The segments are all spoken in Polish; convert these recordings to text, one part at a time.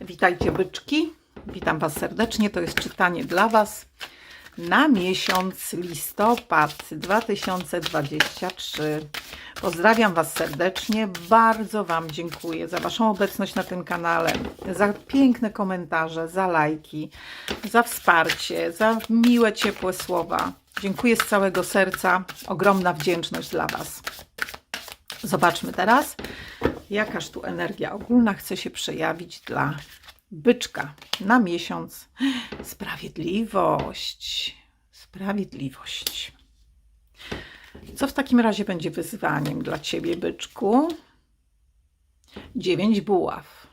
Witajcie byczki. Witam Was serdecznie. To jest czytanie dla Was na miesiąc listopad 2023. Pozdrawiam Was serdecznie. Bardzo Wam dziękuję za Waszą obecność na tym kanale, za piękne komentarze, za lajki, za wsparcie, za miłe, ciepłe słowa. Dziękuję z całego serca. Ogromna wdzięczność dla Was. Zobaczmy teraz, jakaż tu energia ogólna chce się przejawić dla byczka na miesiąc. Sprawiedliwość. Sprawiedliwość. Co w takim razie będzie wyzwaniem dla ciebie, byczku? Dziewięć buław.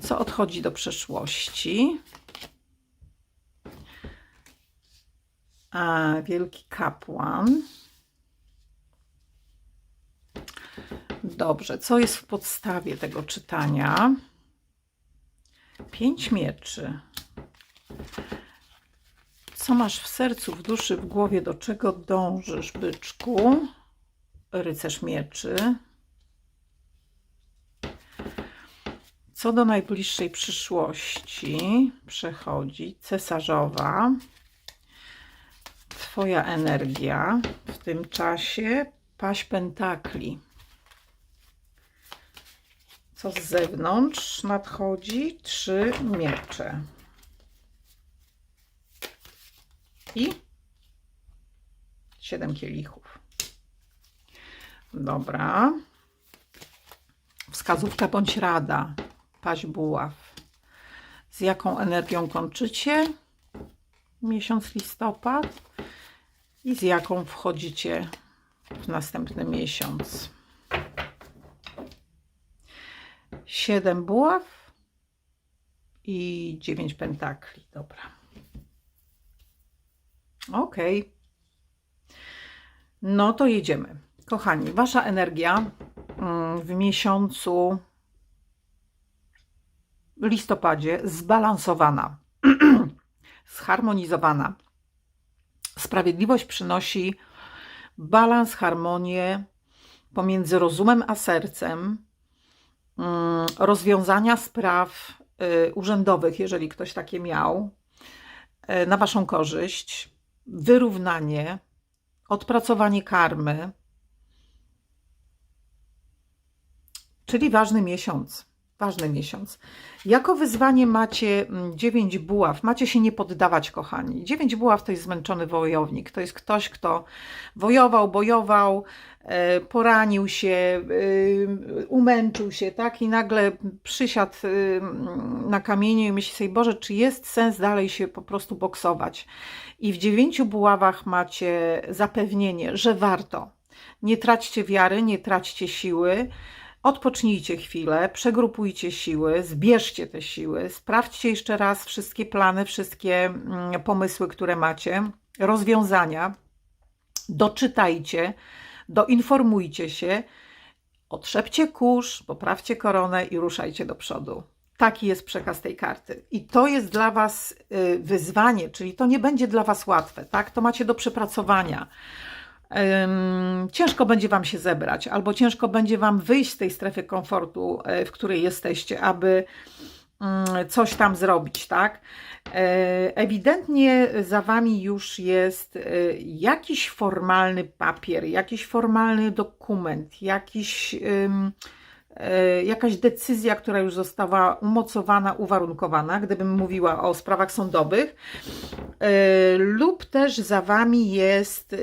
Co odchodzi do przeszłości? A, wielki kapłan. Dobrze, co jest w podstawie tego czytania? Pięć mieczy. Co masz w sercu, w duszy, w głowie? Do czego dążysz, byczku? Rycerz mieczy. Co do najbliższej przyszłości przechodzi cesarzowa. Twoja energia w tym czasie paść pentakli. Co z zewnątrz nadchodzi? Trzy miecze. I siedem kielichów. Dobra. Wskazówka bądź rada. Paść buław. Z jaką energią kończycie? Miesiąc listopad. I z jaką wchodzicie w następny miesiąc? Siedem buław i dziewięć pentakli. Dobra. Ok. No to jedziemy. Kochani, wasza energia mm, w miesiącu listopadzie zbalansowana, zharmonizowana. Sprawiedliwość przynosi balans, harmonię pomiędzy rozumem a sercem, rozwiązania spraw y, urzędowych, jeżeli ktoś takie miał, y, na Waszą korzyść, wyrównanie, odpracowanie karmy, czyli ważny miesiąc. Ważny miesiąc. Jako wyzwanie macie mm, dziewięć buław. Macie się nie poddawać, kochani. Dziewięć buław to jest zmęczony wojownik. To jest ktoś, kto wojował, bojował, e, poranił się, y, umęczył się, tak? I nagle przysiadł y, na kamieniu i myśli sobie, Boże, czy jest sens dalej się po prostu boksować? I w dziewięciu buławach macie zapewnienie, że warto. Nie traćcie wiary, nie traćcie siły. Odpocznijcie chwilę, przegrupujcie siły, zbierzcie te siły, sprawdźcie jeszcze raz wszystkie plany, wszystkie mm, pomysły, które macie, rozwiązania, doczytajcie, doinformujcie się, otrzepcie kurz, poprawcie koronę i ruszajcie do przodu. Taki jest przekaz tej karty. I to jest dla Was y, wyzwanie, czyli to nie będzie dla Was łatwe, tak? To macie do przepracowania ciężko będzie Wam się zebrać, albo ciężko będzie Wam wyjść z tej strefy komfortu, e, w której jesteście, aby mm, coś tam zrobić, tak? E, ewidentnie za Wami już jest e, jakiś formalny papier, jakiś formalny dokument, jakiś jakaś decyzja, która już została umocowana, uwarunkowana, gdybym mówiła o sprawach sądowych, lub też za wami jest,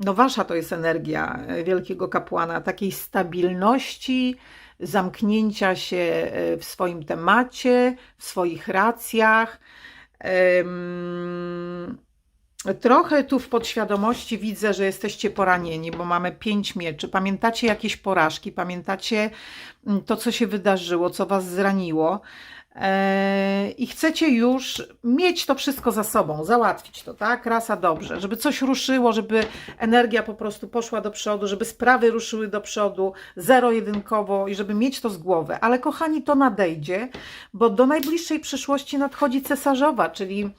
no wasza to jest energia wielkiego kapłana, takiej stabilności, zamknięcia się w swoim temacie, w swoich racjach. Trochę tu w podświadomości widzę, że jesteście poranieni, bo mamy pięć mieczy. Pamiętacie jakieś porażki, pamiętacie mm, to, co się wydarzyło, co was zraniło. E, I chcecie już mieć to wszystko za sobą, załatwić to, tak? Rasa dobrze, żeby coś ruszyło, żeby energia po prostu poszła do przodu, żeby sprawy ruszyły do przodu, zero-jedynkowo i żeby mieć to z głowy. Ale kochani, to nadejdzie, bo do najbliższej przyszłości nadchodzi cesarzowa, czyli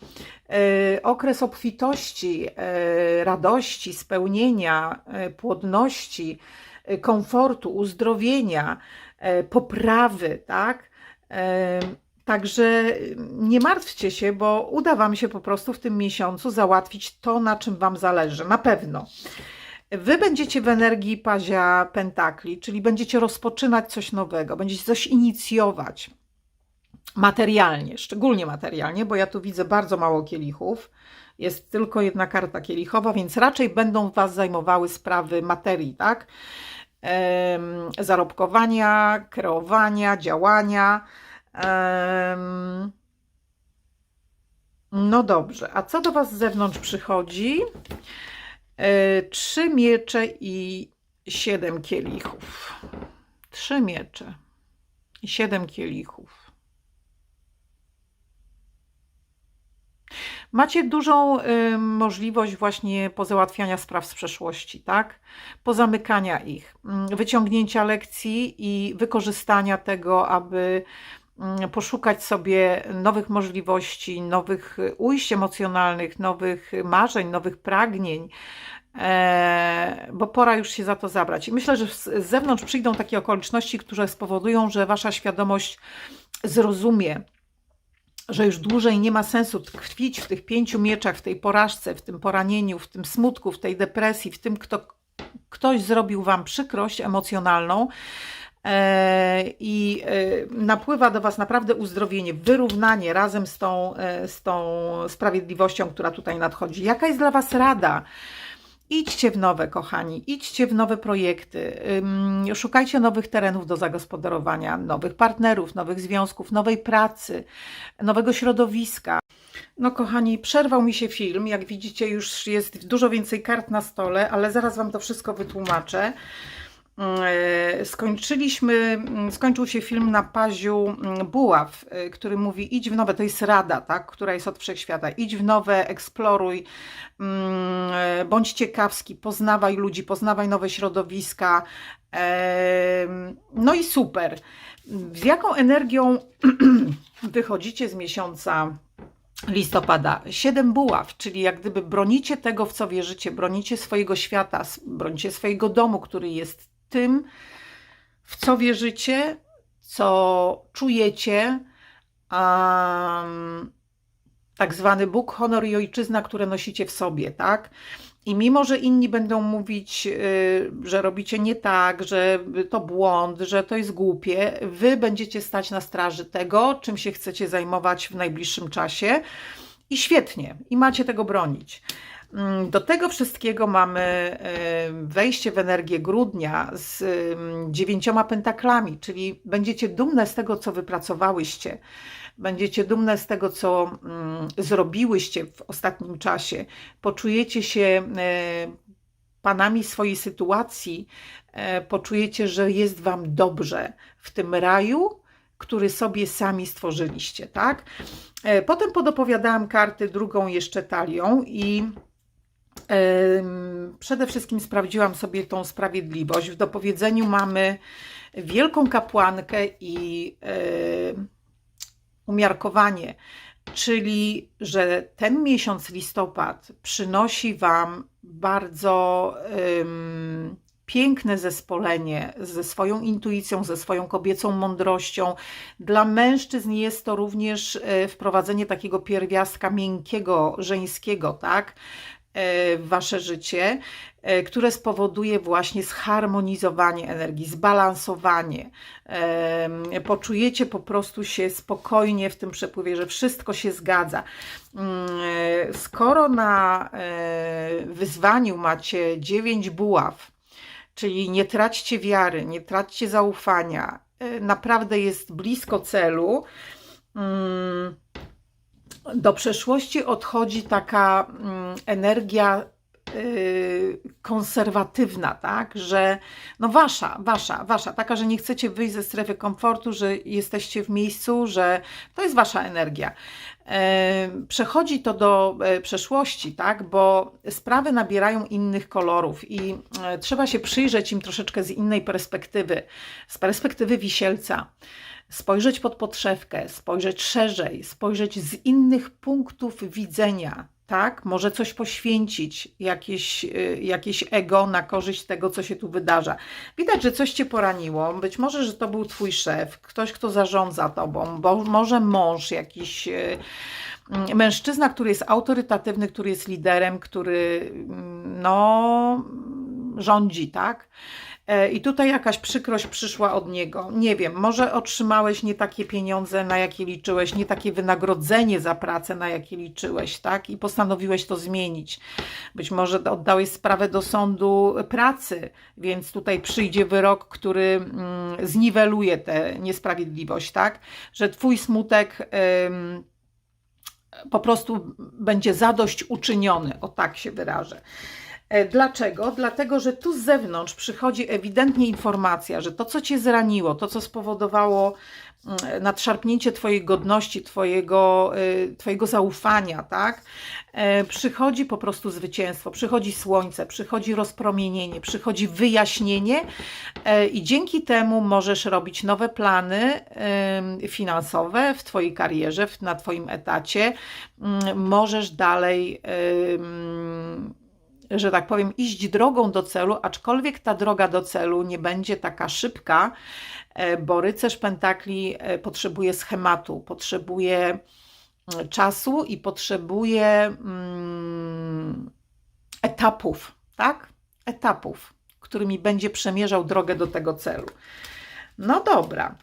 e, okres obfitości, e, radości, spełnienia, płodności komfortu, uzdrowienia, poprawy, tak? Także nie martwcie się, bo uda Wam się po prostu w tym miesiącu załatwić to, na czym Wam zależy. Na pewno. Wy będziecie w energii pazia pentakli, czyli będziecie rozpoczynać coś nowego, będziecie coś inicjować materialnie, szczególnie materialnie, bo ja tu widzę bardzo mało kielichów. Jest tylko jedna karta kielichowa, więc raczej będą Was zajmowały sprawy materii, tak? Ehm, zarobkowania, kreowania, działania. No dobrze, a co do Was z zewnątrz przychodzi? E, trzy miecze i siedem kielichów. Trzy miecze i siedem kielichów. Macie dużą y, możliwość właśnie pozałatwiania spraw z przeszłości, tak? Pozamykania ich, mm, wyciągnięcia lekcji i wykorzystania tego, aby poszukać sobie nowych możliwości, nowych ujść emocjonalnych, nowych marzeń, nowych pragnień, e, bo pora już się za to zabrać. I myślę, że z zewnątrz przyjdą takie okoliczności, które spowodują, że wasza świadomość zrozumie, że już dłużej nie ma sensu tkwić w tych pięciu mieczach, w tej porażce, w tym poranieniu, w tym smutku, w tej depresji, w tym, kto ktoś zrobił wam przykrość emocjonalną. E, I e, napływa do Was naprawdę uzdrowienie, wyrównanie razem z tą, e, z tą sprawiedliwością, która tutaj nadchodzi. Jaka jest dla Was rada? Idźcie w nowe, kochani, idźcie w nowe projekty, szukajcie nowych terenów do zagospodarowania, nowych partnerów, nowych związków, nowej pracy, nowego środowiska. No, kochani, przerwał mi się film. Jak widzicie, już jest dużo więcej kart na stole, ale zaraz Wam to wszystko wytłumaczę. E, skończyliśmy, mm, skończył się film na paziu mm, Buław, e, który mówi idź w nowe, to jest rada, tak, która jest od wszechświata, idź w nowe, eksploruj, mm, e, bądź ciekawski, poznawaj ludzi, poznawaj nowe środowiska, no i super. Z jaką energią wychodzicie z miesiąca listopada. Siedem buław, czyli jak gdyby bronicie tego, w co wierzycie, bronicie swojego świata, bronicie swojego domu, który jest tym, w co wierzycie, co czujecie. Um, tak zwany Bóg, honor i ojczyzna, które nosicie w sobie, tak? I mimo, że inni będą mówić, y, że robicie nie tak, że to błąd, że to jest głupie, wy będziecie stać na straży tego, czym się chcecie zajmować w najbliższym czasie. I świetnie, i macie tego bronić. Mm, do tego wszystkiego mamy wejście w energię grudnia z dziewięcioma pentaklami, czyli będziecie dumne z tego, co wypracowałyście. Będziecie dumne z tego, co mm, zrobiłyście w ostatnim czasie. Poczujecie się y, panami swojej sytuacji, y, poczujecie, że jest Wam dobrze w tym raju, który sobie sami stworzyliście, tak? Potem podopowiadałam karty drugą jeszcze talią i Przede wszystkim sprawdziłam sobie tą sprawiedliwość. W dopowiedzeniu mamy wielką kapłankę i umiarkowanie, czyli że ten miesiąc listopad przynosi Wam bardzo piękne zespolenie ze swoją intuicją, ze swoją kobiecą mądrością. Dla mężczyzn jest to również e, wprowadzenie takiego pierwiastka miękkiego, żeńskiego, tak? E, w wasze życie, e, które spowoduje właśnie zharmonizowanie energii, zbalansowanie. E, poczujecie po prostu się spokojnie w tym przepływie, że wszystko się zgadza. Mm, skoro na wyzwaniu macie dziewięć buław, czyli nie traćcie wiary, nie traćcie zaufania, naprawdę jest blisko celu. Do przeszłości odchodzi taka mm, energia y, konserwatywna, tak, że no wasza, wasza, wasza, taka, że nie chcecie wyjść ze strefy komfortu, że jesteście w miejscu, że to jest wasza energia. E, przechodzi to do e, przeszłości, tak, bo sprawy nabierają innych kolorów i e, trzeba się przyjrzeć im troszeczkę z innej perspektywy, z perspektywy wisielca spojrzeć pod podszewkę, spojrzeć szerzej, spojrzeć z innych punktów widzenia tak? Może coś poświęcić, jakieś, y, jakieś ego na korzyść tego, co się tu wydarza. Widać, że coś cię poraniło. Być może, że to był twój szef, ktoś, kto zarządza tobą, bo może mąż jakiś. y, mm, Mężczyzna, który jest autorytatywny, który jest liderem, który mm, no, rządzi, tak? E, I tutaj jakaś przykrość przyszła od niego. Nie wiem, może otrzymałeś nie takie pieniądze, na jakie liczyłeś, nie takie wynagrodzenie za pracę, na jakie liczyłeś, tak? I postanowiłeś to zmienić. Być może oddałeś sprawę do sądu pracy, więc tutaj przyjdzie wyrok, który mm, zniweluje tę niesprawiedliwość, tak? Że twój smutek. Ym, po prostu będzie zadość uczyniony, o tak się wyrażę. E, Dlaczego? Dlatego, że tu z zewnątrz przychodzi ewidentnie informacja, że to, co cię zraniło, to, co spowodowało mm, nadszarpnięcie Twojej godności, Twojego, y, twojego zaufania, tak? E, Przychodzi po prostu zwycięstwo, przychodzi słońce, przychodzi rozpromienienie, przychodzi wyjaśnienie e, i dzięki temu możesz robić nowe plany finansowe w Twojej karierze, na Twoim etacie. Możesz dalej. Że tak powiem, iść drogą do celu, aczkolwiek ta droga do celu nie będzie taka szybka, e, bo rycerz pentakli e, potrzebuje schematu, potrzebuje mm, czasu i potrzebuje mm, etapów, tak? Etapów, którymi będzie przemierzał drogę do tego celu. No dobra.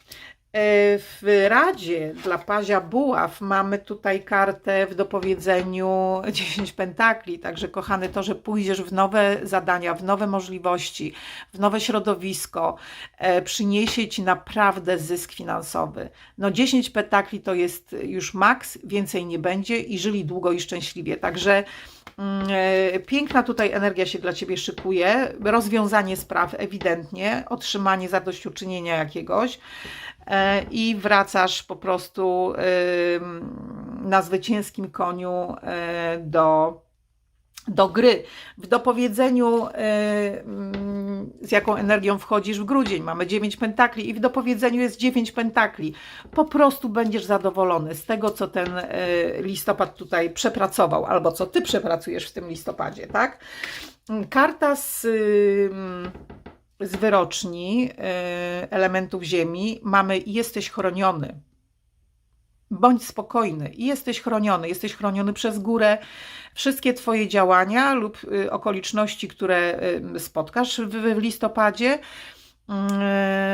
E, W Radzie dla Pazia Buław mamy tutaj kartę w dopowiedzeniu 10 pentakli, także kochany, to, że pójdziesz w nowe zadania, w nowe możliwości, w nowe środowisko, e, przyniesie Ci naprawdę zysk finansowy. No 10 pentakli to jest już maks, więcej nie będzie i żyli długo i szczęśliwie, także piękna tutaj energia się dla Ciebie szykuje, rozwiązanie spraw ewidentnie, otrzymanie zadośćuczynienia jakiegoś, e, i wracasz po prostu na zwycięskim koniu e, do, do gry. W dopowiedzeniu, y, mm, z jaką energią wchodzisz w grudzień, mamy 9 pentakli i w dopowiedzeniu jest 9 pentakli. Po prostu będziesz zadowolony z tego, co ten y, listopad tutaj przepracował, albo co ty przepracujesz w tym listopadzie, tak? Karta z, ym, z wyroczni y, elementów ziemi mamy jesteś chroniony. Bądź spokojny i jesteś chroniony. Jesteś chroniony przez górę. Wszystkie Twoje działania lub y, okoliczności, które y, spotkasz w, listopadzie,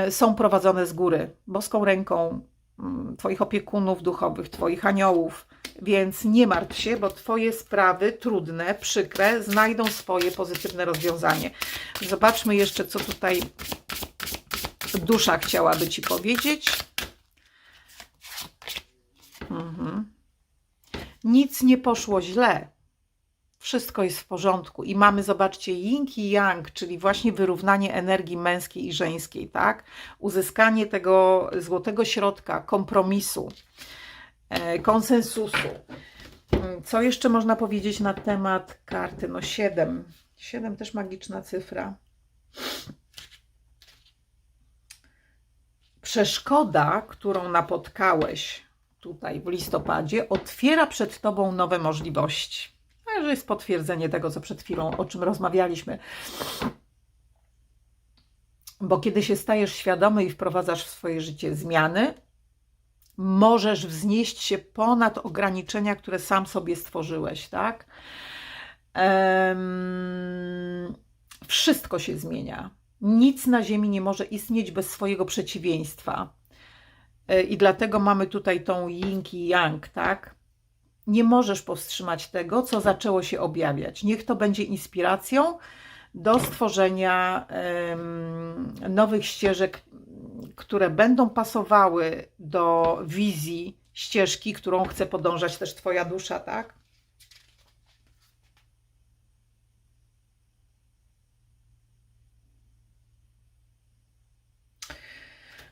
y, są prowadzone z góry, boską ręką mm, Twoich opiekunów duchowych, Twoich aniołów. Więc nie martw się, bo Twoje sprawy trudne, przykre znajdą swoje pozytywne rozwiązanie. Zobaczmy jeszcze, co tutaj dusza chciałaby Ci powiedzieć. Nic nie poszło źle. Wszystko jest w porządku i mamy, zobaczcie, yin i yang, czyli właśnie wyrównanie energii męskiej i żeńskiej, tak? Uzyskanie tego złotego środka, kompromisu, e, konsensusu. Mm, Co jeszcze można powiedzieć na temat karty? No 7. 7 też magiczna cyfra. Przeszkoda, którą napotkałeś tutaj w listopadzie, otwiera przed Tobą nowe możliwości. Także jest potwierdzenie tego, co przed chwilą, o czym rozmawialiśmy. Bo kiedy się stajesz świadomy i wprowadzasz w swoje życie zmiany, możesz wznieść się ponad ograniczenia, które sam sobie stworzyłeś, tak? Em, wszystko się zmienia. Nic na Ziemi nie może istnieć bez swojego przeciwieństwa. E, I dlatego mamy tutaj tą yin i yang, tak? Nie możesz powstrzymać tego, co zaczęło się objawiać. Niech to będzie inspiracją do stworzenia nowych ścieżek, które będą pasowały do wizji ścieżki, którą chce podążać też Twoja dusza, tak?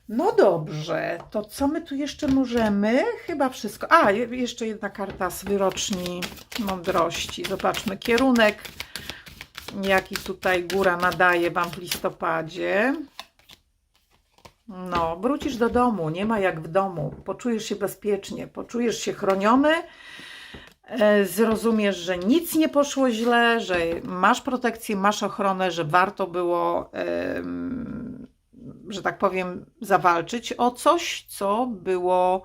No dobrze, to co my tu jeszcze możemy? Chyba wszystko. A, je- jeszcze jedna karta z wyroczni mądrości. Zobaczmy kierunek, jaki tutaj góra nadaje Wam w listopadzie. No, wrócisz do domu, nie ma jak w domu. Poczujesz się bezpiecznie, poczujesz się chroniony. e, zrozumiesz, że nic nie poszło źle, że masz protekcję, masz ochronę, że warto było, em, że tak powiem, zawalczyć o coś, co było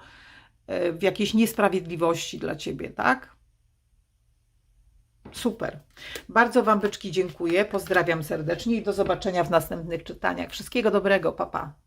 e, w jakiejś niesprawiedliwości dla ciebie, tak? Super. Bardzo Wam byczki dziękuję. Pozdrawiam serdecznie i do zobaczenia w następnych czytaniach. Wszystkiego dobrego, papa. Pa.